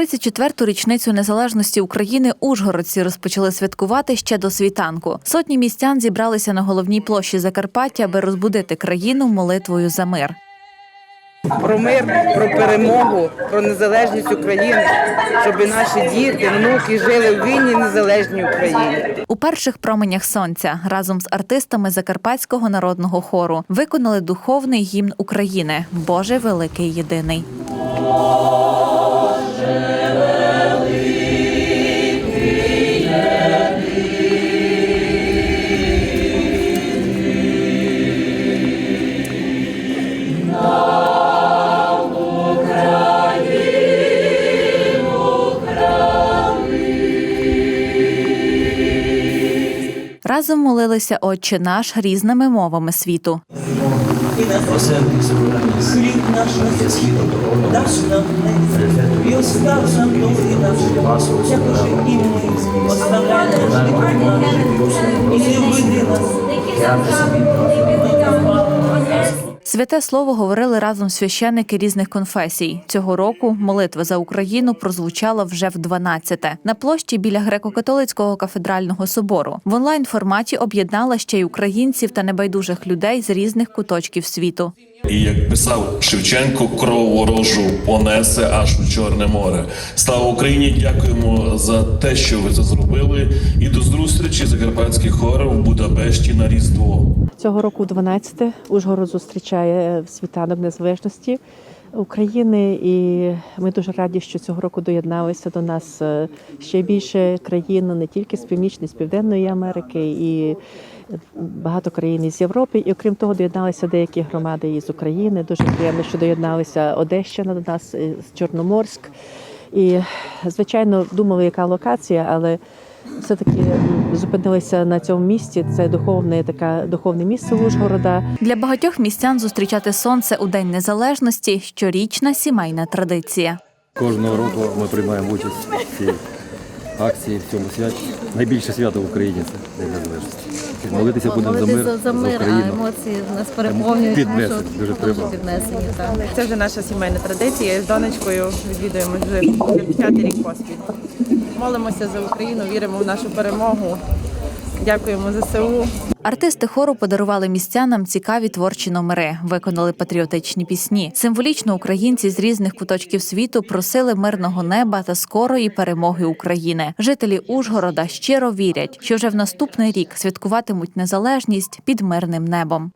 34-ту річницю незалежності України ужгородці розпочали святкувати ще до світанку. Сотні містян зібралися на головній площі Закарпаття, аби розбудити країну молитвою за мир. про мир, про перемогу, про незалежність України, щоб наші діти, внуки жили в вільній незалежній Україні. У перших променях сонця разом з артистами Закарпатського народного хору виконали духовний гімн України Боже великий єдиний. Разом молилися Отче наш різними мовами світу. Хліб наш даш нам і остав нам долги наші, як уже і ми оставляємо наші, і не введи нас, Святе слово говорили разом священники різних конфесій. Цього року молитва за Україну прозвучала вже в 12-те на площі біля греко-католицького кафедрального собору. В онлайн форматі об'єднала ще й українців та небайдужих людей з різних куточків світу. І як писав Шевченко, кров ворожу понесе аж у Чорне море. Слава Україні! Дякуємо за те, що ви це зробили. І до зустрічі закарпатських хорів в Будапешті на Різдво. Цього року 12-те Ужгород зустрічає світанок незалежності України, і ми дуже раді, що цього року доєдналися до нас е, ще більше країн, не тільки з північної, з південної Америки, і багато країн із Європи. І окрім того, доєдналися деякі громади із України. Дуже приємно, що доєдналися Одещина до нас, е, Чорноморськ. І звичайно думали, яка локація, але все-таки зупинилися на цьому місці. Це духовне таке духовне місце Ужгорода. Для багатьох містян зустрічати сонце у День Незалежності щорічна сімейна традиція. Кожного року ми приймаємо участь в цій акції, в цьому святі. Найбільше свято в Україні це День Незалежності. Молитися будемо за мир, за, за мир, а емоції нас переповнюють. Піднесені, дуже дуже треба. піднесені. Так. Це вже наша сімейна традиція. З донечкою відвідуємо вже п'ятий рік поспіль. Молимося за Україну, віримо в нашу перемогу. Дякуємо ЗСУ. Артисти хору подарували містянам цікаві творчі номери, виконали патріотичні пісні. Символічно українці з різних куточків світу просили мирного неба та скорої перемоги України. Жителі Ужгорода щиро вірять, що вже в наступний рік святкуватимуть незалежність під мирним небом.